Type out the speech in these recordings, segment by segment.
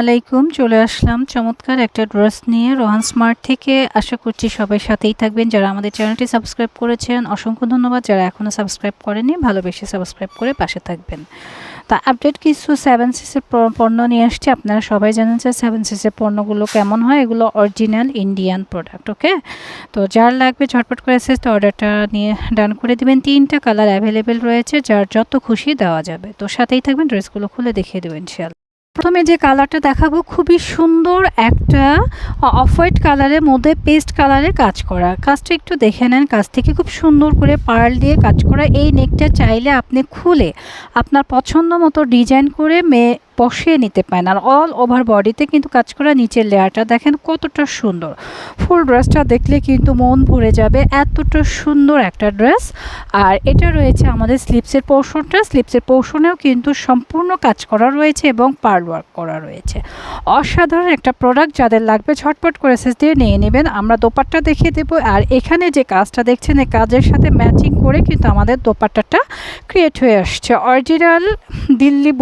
আলাইকুম চলে আসলাম চমৎকার একটা ড্রেস নিয়ে রোহান স্মার্ট থেকে। আশা করছি সবাই সাথেই থাকবেন। যারা আমাদের চ্যানেলটি সাবস্ক্রাইব করেছেন, অসংখ্য ধন্যবাদ। যারা এখনও সাবস্ক্রাইব করেনি ভালোবেসে সাবস্ক্রাইব করে পাশে থাকবেন। তা আপডেট কিছু সেভেন সিসের পণ্য নিয়ে আসছে। আপনারা সবাই জানেন যে সেভেন সিসের পণ্যগুলো কেমন হয়। এগুলো অরিজিনাল ইন্ডিয়ান প্রোডাক্ট ওকে তো যার লাগবে ঝটপট করে এসে তো অর্ডারটা নিয়ে ডান করে দিবেন। তিনটা কালার অ্যাভেলেবেল রয়েছে, যার যত খুশি দেওয়া যাবে। তো সাথেই থাকবেন, ড্রেসগুলো খুলে দেখিয়ে দেবেন শিয়াল প্রথমে যে কালারটা দেখাবো, খুবই সুন্দর একটা অফ হোয়াইট কালারের মধ্যে পেস্ট কালারে কাজ করা। কাজটা একটু দেখে নেন, কাজ থেকে খুব সুন্দর করে পার্ল দিয়ে কাজ করা। এই নেকটা চাইলে আপনি খুলে আপনার পছন্দ মতো ডিজাইন করে মেয়ে বসিয়ে নিতে পারেন। আর অল ওভার বডিতে কিন্তু কাজ করা নিচের লেয়ারটা দেখেন কতটা সুন্দর। ফুল ড্রেসটা দেখলে কিন্তু মন ভরে যাবে এতটা সুন্দর একটা ড্রেস আর এটা রয়েছে আমাদের স্লিপসের পোর্শনটা স্লিপসের পোর্শনেও কিন্তু সম্পূর্ণ কাজ করা রয়েছে এবং পার্ল ওয়ার্ক করা রয়েছে। অসাধারণ একটা প্রোডাক্ট যাদের লাগবে ঝটপট করে সেস দিয়ে নিয়ে নেবেন। আমরা দোপাট্টা দেখিয়ে দেবো। আর এখানে যে কাজটা দেখছেন এই কাজের সাথে ম্যাচিং করে কিন্তু আমাদের দোপাট্টাটা ক্রিয়েট হয়ে আসছে। অরিজিনাল দিল্লি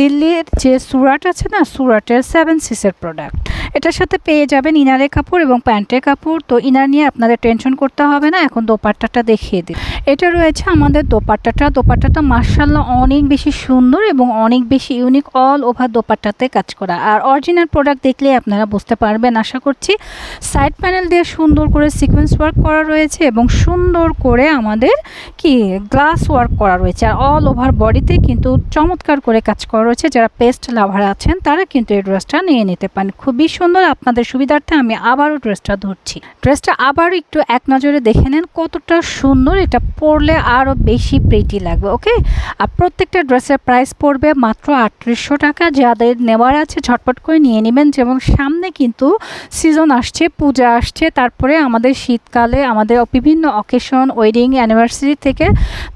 দিল্লির যে সুরাট আছে না, সুরাটের সেভেন সিসের প্রোডাক্ট এটার সাথে পেয়ে যাবেন ইনারের কাপড় এবং প্যান্টের কাপড়। তো ইনার নিয়ে আপনাদের টেনশন করতে হবে না, এখন দোপাট্টাটা দেখিয়ে দিই। এটা রয়েছে আমাদের দোপাট্টাটা। দোপাট্টাটা মার্শাল্লাহ অনেক বেশি সুন্দর এবং অনেক বেশি ইউনিক অল ওভার দোপাট্টাতে কাজ করা। আর অরিজিনাল প্রোডাক্ট দেখলে আপনারা বুঝতে পারবেন, আশা করছি। সাইড প্যানেল দিয়ে সুন্দর করে সিকোয়েন্স ওয়ার্ক করা রয়েছে এবং সুন্দর করে আমাদের কি গ্লাস ওয়ার্ক করা রয়েছে। আর অল ওভার বডিতে কিন্তু চমৎকার করে কাজ করা রয়েছে। যারা পেস্ট লাভার আছেন, তারা কিন্তু এই ড্রেসটা নিয়ে নিতে পারেন। খুবই সুন্দর আপনাদের সুবিধার্থে আমি আবারও ড্রেসটা ধরছি। ড্রেসটা আবার একটু এক নজরে দেখে নেন, কতটা সুন্দর এটা পরলে আরও বেশি প্রেটি লাগবে ওকে আর প্রত্যেকটা ড্রেসের প্রাইস পড়বে মাত্র আটত্রিশশো টাকা। যাদের নেওয়ার আছে ঝটপট করে নিয়ে নেবেন যেমন সামনে কিন্তু সিজন আসছে, পূজা আসছে, তারপরে আমাদের শীতকালে আমাদের বিভিন্ন অকেশন ওয়েডিং অ্যানিভার্সারি থেকে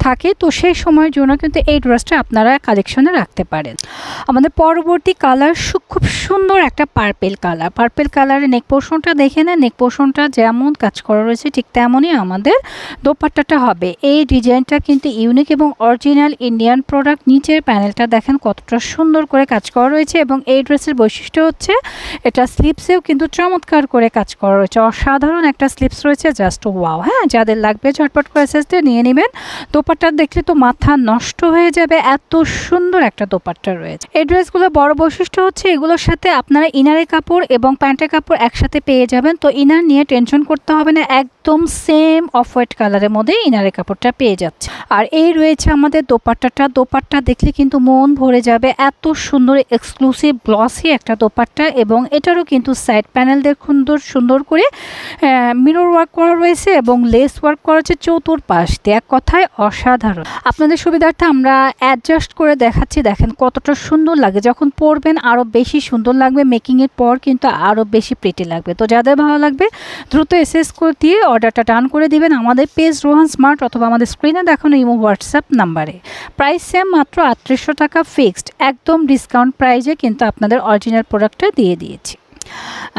থাকে। তো সেই সময়ের জন্য কিন্তু এই ড্রেসটা আপনারা কালেকশনে রাখতে পারেন। আমাদের পরবর্তী কালার খুব সুন্দর একটা পার্পেল কালার পার্পেল কালারের নেক পোর্শনটা দেখে নেন। নেক পোর্শনটা যেমন কাজ করা রয়েছে, ঠিক তেমনই আমাদের দোপাট্টাটা হবে। এই ডিজাইনটা কিন্তু ইউনিক এবং অরিজিনাল ইন্ডিয়ান প্রোডাক্ট নিচের প্যানেলটা দেখেন কতটা সুন্দর করে কাজ করা রয়েছে এবং এই ড্রেসের বৈশিষ্ট্য হচ্ছে, এটা স্লিপসেও কিন্তু চমৎকার করে কাজ করা রয়েছে। অসাধারণ একটা স্লিপস রয়েছে জাস্ট ওয়াও হ্যাঁ? যাদের লাগবে ঝটপট করে সেজতে নিয়ে নেবেন। দোপাট্টা দেখলে তো মাথা নষ্ট হয়ে যাবে। এত সুন্দর একটা দোপাট্টা রয়েছে। এই ড্রেসগুলো বড় বৈশিষ্ট্য হচ্ছে এগুলোর সাথে আপনারা ইনারের কাপড় এবং প্যান্টের কাপড় একসাথে পেয়ে যাবেন। তো ইনার নিয়ে টেনশন করতে হবে না, একদম সেম অফ হোয়াইট কালারের মধ্যে ইনারের কাপড়টা পেয়ে যাচ্ছে আর এই রয়েছে আমাদের দোপাট্টাটা। দোপাট্টা দেখলে কিন্তু মন ভরে যাবে। এত সুন্দর এক্সক্লুসিভ গ্লসি একটা দোপাট্টা এবং এটারও কিন্তু সাইড প্যানেল সুন্দর সুন্দর করে মিরর ওয়ার্ক করা রয়েছে এবং লেস ওয়ার্ক করা হচ্ছে চতুর পাশ দিয়ে। এক কথায় অসাধারণ। আপনাদের সুবিধার্থে আমরা অ্যাডজাস্ট করে দেখাচ্ছি। দেখেন কতটা সুন্দর লাগে, যখন পরবেন আরও বেশি সুন্দর লাগবে মেকিংয়ের পর কিন্তু আরও বেশি প্রেটি লাগবে। তো যাদের ভালো লাগবে, দ্রুত এসএস করে দিয়ে অর্ডারটা ডান করে দিবেন আমাদের পেজ রোহান স্মার্ট অথবা আমাদের স্ক্রিনে দেখানো ইমো হোয়াটসঅ্যাপ নাম্বারে প্রাইস সেম মাত্র আটত্রিশশো টাকা ফিক্সড একদম ডিসকাউন্ট প্রাইজে কিন্তু আপনাদের অরিজিনাল প্রোডাক্টটা দিয়ে দিয়েছি।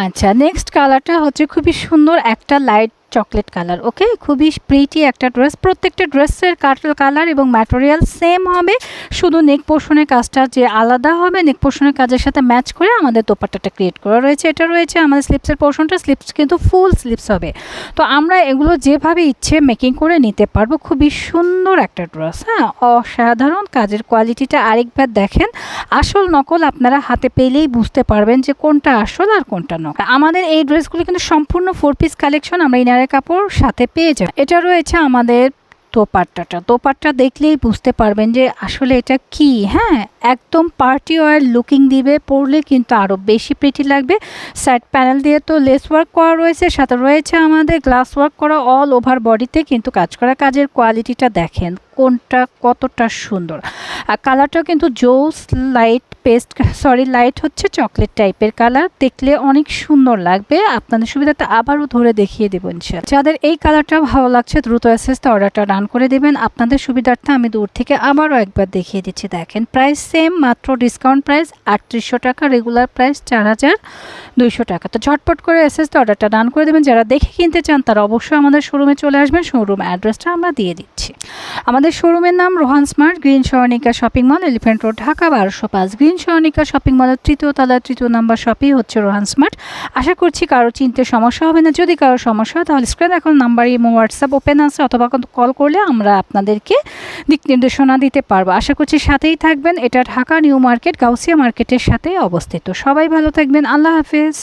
আচ্ছা নেক্সট কালারটা হচ্ছে খুবই সুন্দর, একটা লাইট চকলেট কালার, ওকে? খুবই প্রিটি একটা ড্রেস প্রত্যেকটা ড্রেসের কাটল কালার এবং ম্যাটেরিয়াল সেম হবে। শুধু নেক পোর্শনের কাজটা যে আলাদা হবে নেক পোর্শনের কাজের সাথে ম্যাচ করে আমাদের দোপাট্টাটা ক্রিয়েট করা রয়েছে। এটা রয়েছে আমাদের স্লিপসের পোর্শনটা স্লিপস কিন্তু ফুল স্লিপস হবে। তো আমরা এগুলো যেভাবে ইচ্ছে মেকিং করে নিতে পারব, খুবই সুন্দর একটা ড্রেস হ্যাঁ? অসাধারণ কাজের কোয়ালিটিটা আরেকবার দেখেন। আসল নকল আপনারা হাতে পেলেই বুঝতে পারবেন যে কোনটা আসল আর কোনটা নকল। আমাদের এই ড্রেসগুলো কিন্তু সম্পূর্ণ ফোর পিস কালেকশন আমরা ইনারের কাপড় সাথে পেয়ে যান এটা রয়েছে আমাদের দোপাট্টাটা। দোপাট্টা দেখলেই বুঝতে পারবেন যে আসলে এটা কি হ্যাঁ? একদম পার্টি ওয়ার লুকিং দিবে, পরলে কিন্তু আরও বেশি প্রিটি লাগবে। সাইড প্যানেল দিয়ে তো লেস ওয়ার্ক করা রয়েছে, সাথে রয়েছে আমাদের গ্লাস ওয়ার্ক করা অল ওভার বডিতে কিন্তু কাজ করা। কাজের কোয়ালিটিটা দেখেন, কোনটা কতটা সুন্দর। আর কালারটাও কিন্তু জোস লাইট পেস্ট সরি লাইট হচ্ছে চকলেট টাইপের কালার দেখলে অনেক সুন্দর লাগবে। আপনাদের সুবিধাতে আবারও ধরে দেখিয়ে দেবো ইনশাল যাদের এই কালারটা ভালো লাগছে, দ্রুত অ্যাসেসটা অর্ডারটা রান করে দেবেন। আপনাদের সুবিধার্থে আমি দূর থেকে আবারও একবার দেখিয়ে দিচ্ছি। দেখেন প্রাইস সেম মাত্র ডিসকাউন্ট প্রাইস আটত্রিশশো টাকা রেগুলার প্রাইস চার হাজার দুইশো টাকা। তো ঝটপট করে এসএস অর্ডারটা ডান করে দেবেন। যারা দেখে কিনতে চান, তারা অবশ্যই আমাদের শোরুমে চলে আসবেন। শোরুম অ্যাড্রেসটা আমরা দিয়ে দিচ্ছি। আমাদের শোরুমের নাম Rohan smart green সরণিকা shopping mall elephant road Dhaka, বারোশো পাঁচ। গ্রিন সরণিকা শপিং মলের তৃতীয় তলার তৃতীয় নাম্বার শপই হচ্ছে রোহান স্মার্ট আশা করছি কারও চিনতে সমস্যা হবে না। যদি কারও সমস্যা হয়, তাহলে স্ক্রিন এখন নাম্বার এবং হোয়াটসঅ্যাপ ওপেন আছে, অথবা কল করলে আমরা আপনাদেরকে দিক নির্দেশনা দিতে পারব। আশা করছি সাথেই থাকবেন। এটা ঢাকা নিউ মার্কেট গাউসিয়া মার্কেটের সাথে অবস্থিত। সবাই ভালো থাকবেন। আল্লাহ হাফেজ।